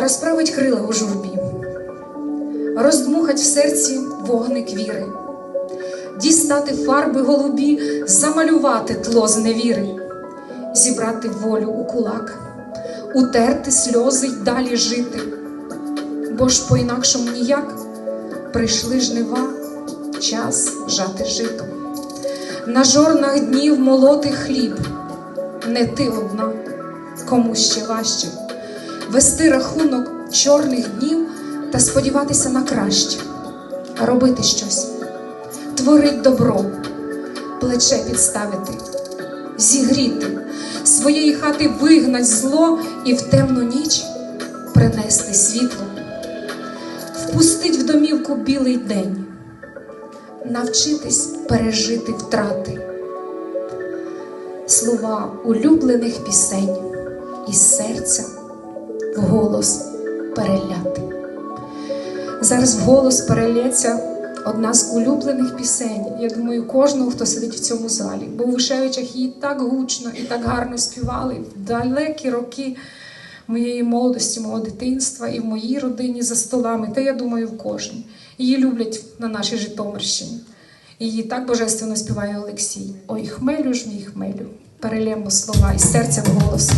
розправить крила у журбі, роздмухать в серці вогник віри, дістати фарби голубі, замалювати тло зневіри, зібрати волю у кулак, утерти сльози й далі жити, бо ж по-інакшому ніяк прийшли жнива, час жати жито. На жорнах днів молоти хліб, не ти одна, кому ще важче вести рахунок чорних днів та сподіватися на краще, робити щось, творить добро, плече підставити, зігріти, своєї хати вигнать зло і в темну ніч принести світло, впустить в домівку білий день, навчитись пережити втрати, слова улюблених пісень із серця вголос переляти. Зараз вголос перелється одна з улюблених пісень. Я думаю, кожного, хто сидить в цьому залі. Бо у Вишевичах її так гучно і так гарно співали в далекі роки моєї молодості, мого дитинства і в моїй родині за столами, та я думаю, в кожній. Її люблять на нашій Житомирщині. Її так божественно співає Олексій. Ой, хмелю ж мій хмелю, перелємо слова із серця в голос.